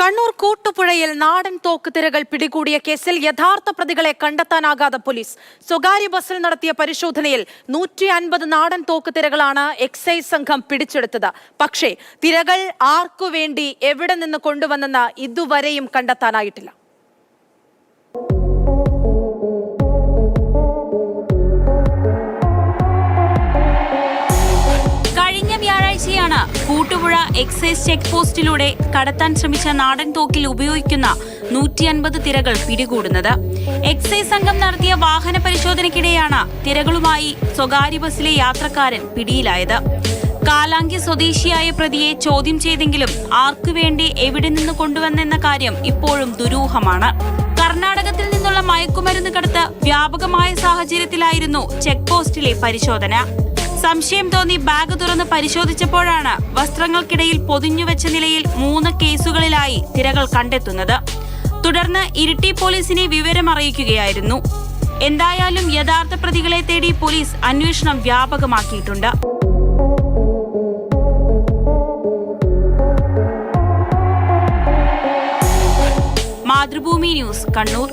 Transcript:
കണ്ണൂർ കൂട്ടുപുഴയിൽ നാടൻ തോക്ക് തിരകൾ പിടികൂടിയ കേസിൽ യഥാർത്ഥ പ്രതികളെ കണ്ടെത്താനാകാതെ പോലീസ് സ്വകാര്യ ബസ്സിൽ നടത്തിയ പരിശോധനയിൽ നൂറ്റി അൻപത് നാടൻ തോക്ക് തിരകളാണ് എക്സൈസ് സംഘം പിടിച്ചെടുത്തത്. പക്ഷേ തിരകൾ ആർക്കുവേണ്ടി എവിടെ നിന്ന് കൊണ്ടുവന്നെന്ന് ഇതുവരെയും കണ്ടെത്താനായിട്ടില്ല. കൂട്ടുപുഴ എക്സൈസ് ചെക്ക് പോസ്റ്റിലൂടെ കടത്താൻ ശ്രമിച്ച നാടൻ തോക്കിൽ ഉപയോഗിക്കുന്ന നൂറ്റി അൻപത് തിരകൾ പിടികൂടുന്നത്. എക്സൈസ് സംഘം നടത്തിയ വാഹന പരിശോധനയ്ക്കിടെയാണ് തിരകളുമായി സ്വകാര്യ ബസ്സിലെ യാത്രക്കാരൻ പിടിയിലായത്. കാലാങ്കി സ്വദേശിയായ പ്രതിയെ ചോദ്യം ചെയ്തെങ്കിലും ആർക്കു വേണ്ടി എവിടെ നിന്ന് കൊണ്ടുവന്നെന്ന കാര്യം ഇപ്പോഴും ദുരൂഹമാണ്. കർണാടകത്തിൽ നിന്നുള്ള മയക്കുമരുന്ന് കടത്ത് വ്യാപകമായ സാഹചര്യത്തിലായിരുന്നു ചെക്ക് പോസ്റ്റിലെ പരിശോധന. സംശയം തോന്നി ബാഗ് തുറന്ന് പരിശോധിച്ചപ്പോഴാണ് വസ്ത്രങ്ങൾക്കിടയിൽ പൊതിഞ്ഞുവെച്ച നിലയിൽ മൂന്ന് കേസുകളിലായി തിരകൾ കണ്ടെത്തുന്നത്. തുടർന്ന് ഇരിട്ടി പോലീസിനെ വിവരം അറിയിക്കുകയായിരുന്നു എന്തായാലും യഥാർത്ഥ പ്രതികളെ തേടി പോലീസ് അന്വേഷണം വ്യാപകമാക്കിയിട്ടുണ്ട്. മാതൃഭൂമി ന്യൂസ് കണ്ണൂർ.